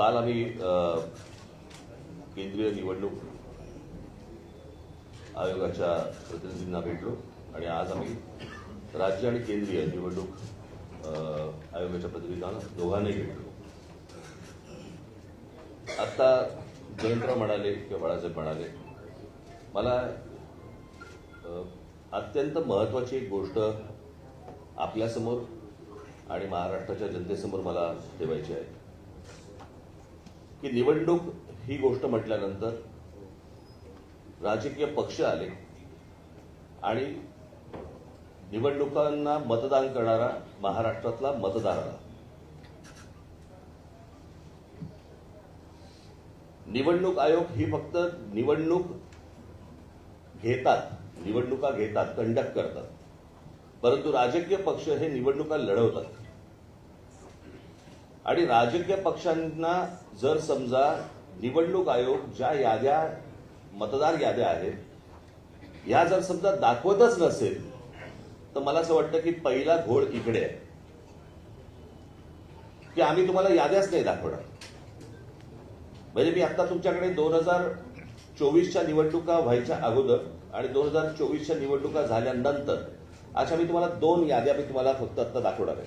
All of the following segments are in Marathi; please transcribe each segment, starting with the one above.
काल आम्ही केंद्रीय निवडणूक आयोगाच्या प्रतिनिधींना भेटलो आणि आज आम्ही राज्य आणि केंद्रीय निवडणूक आयोगाच्या प्रतिनिधींना दोघांनाही भेटलो. आता जयंतराव म्हणाले किंवा बाळासाहेब म्हणाले मला अत्यंत महत्वाची एक गोष्ट आपल्यासमोर आणि महाराष्ट्राच्या जनतेसमोर मला ठेवायची आहे. की निवडणूक ही गोष्ट म्हटल्यानंतर राजकीय पक्ष आले आणि निवडणुकांना मतदान करणारा महाराष्ट्रातला मतदार आला. निवडणूक आयोग ही फक्त निवडणूक घेतात निवडणुका घेतात कंडक्ट करतात. परंतु राजकीय पक्ष हे निवडणुका लढवतात. आणि राजकीय पक्षांना जर समजा निवडणूक आयोग ज्या याद्या मतदार याद्या आहेत या जर समजा दाखवतच नसेल तर मला असं वाटतं की पहिला घोळ इकडे आहे. की आम्ही तुम्हाला याद्याच नाही दाखवणार. म्हणजे मी आता तुमच्याकडे दोन हजार चोवीसच्या निवडणुका व्हायच्या अगोदर आणि दोन हजार चोवीसच्या निवडणुका झाल्यानंतर अशा मी तुम्हाला दोन याद्या मी तुम्हाला फक्त आत्ता दाखवणार आहे.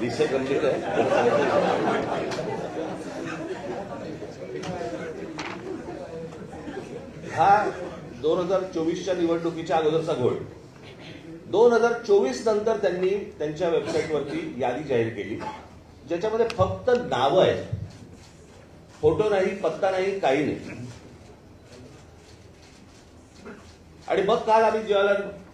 विषय गंभीर आहे हा दोन हजार चोवीसच्या निवडणुकीच्या अगोदरचा घोळ. दोन हजार चोवीस नंतर त्यांनी त्यांच्या वेबसाईटवरती यादी जाहीर केली ज्याच्यामध्ये फक्त नावं आहेत. फोटो नाही पत्ता नाही काही नाही. आणि मग काल आम्ही ज्यावेळेला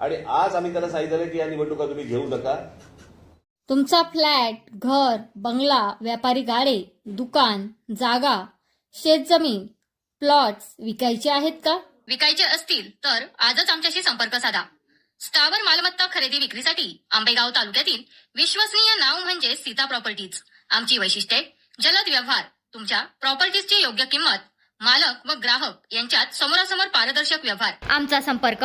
आणि आज आम्ही त्यांना सांगितलेलं की या निवडणुका तुम्ही घेऊ नका. तुमचा फ्लॅट घर बंगला व्यापारी गाडे दुकान जागा शेतजमीन प्लॉट्स विकायचे आहेत का? विकायचे असतील तर आजच आमच्याशी संपर्क साधा. स्थावर मालमत्ता खरेदी विक्रीसाठी आंबेगाव तालुक्यातील विश्वसनीय नाव म्हणजे सीता प्रॉपर्टीज. आमची वैशिष्ट्ये जलद व्यवहार तुमच्या प्रॉपर्टीजची योग्य किंमत मालक व ग्राहक यांच्यात समोरासमोर पारदर्शक व्यवहार. आमचा संपर्क